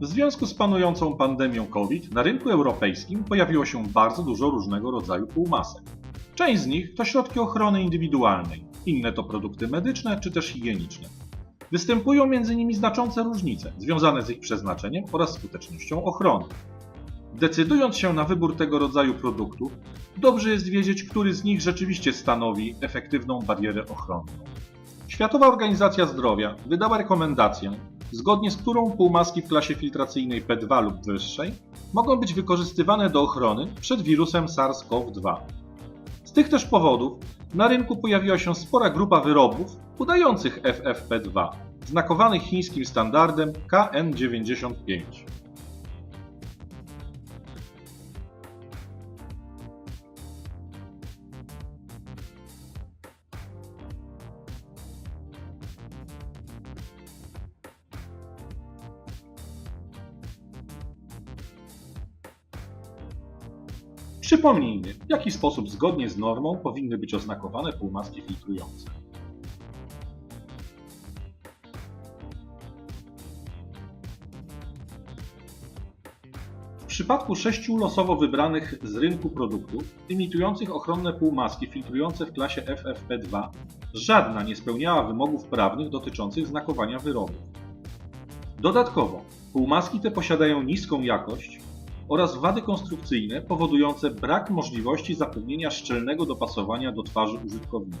W związku z panującą pandemią COVID na rynku europejskim pojawiło się bardzo dużo różnego rodzaju półmasek. Część z nich to środki ochrony indywidualnej, inne to produkty medyczne czy też higieniczne. Występują między nimi znaczące różnice związane z ich przeznaczeniem oraz skutecznością ochrony. Decydując się na wybór tego rodzaju produktu, dobrze jest wiedzieć, który z nich rzeczywiście stanowi efektywną barierę ochronną. Światowa Organizacja Zdrowia wydała rekomendację, zgodnie z którą półmaski w klasie filtracyjnej P2 lub wyższej mogą być wykorzystywane do ochrony przed wirusem SARS-CoV-2. Z tych też powodów na rynku pojawiła się spora grupa wyrobów udających FFP2, znakowanych chińskim standardem KN95. Przypomnijmy, w jaki sposób zgodnie z normą powinny być oznakowane półmaski filtrujące. W przypadku sześciu losowo wybranych z rynku produktów imitujących ochronne półmaski filtrujące w klasie FFP2, żadna nie spełniała wymogów prawnych dotyczących znakowania wyrobów. Dodatkowo, półmaski te posiadają niską jakość oraz wady konstrukcyjne powodujące brak możliwości zapewnienia szczelnego dopasowania do twarzy użytkownika.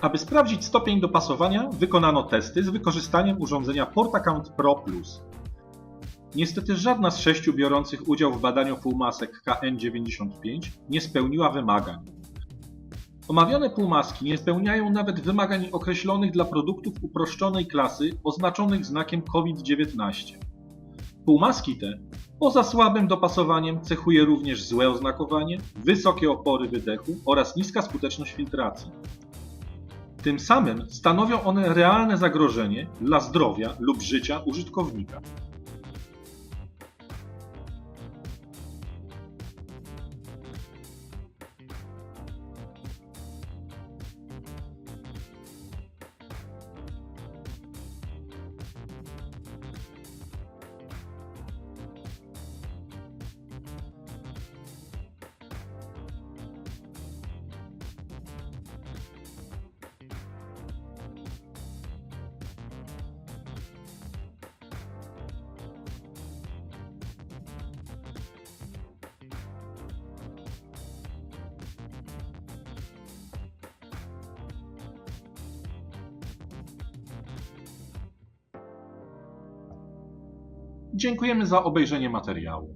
Aby sprawdzić stopień dopasowania, wykonano testy z wykorzystaniem urządzenia PortAccount Pro Plus. Niestety żadna z sześciu biorących udział w badaniu półmasek KN95 nie spełniła wymagań. Omawiane półmaski nie spełniają nawet wymagań określonych dla produktów uproszczonej klasy oznaczonych znakiem COVID-19. Półmaski te, poza słabym dopasowaniem, cechuje również złe oznakowanie, wysokie opory wydechu oraz niska skuteczność filtracji. Tym samym stanowią one realne zagrożenie dla zdrowia lub życia użytkownika. Dziękujemy za obejrzenie materiału.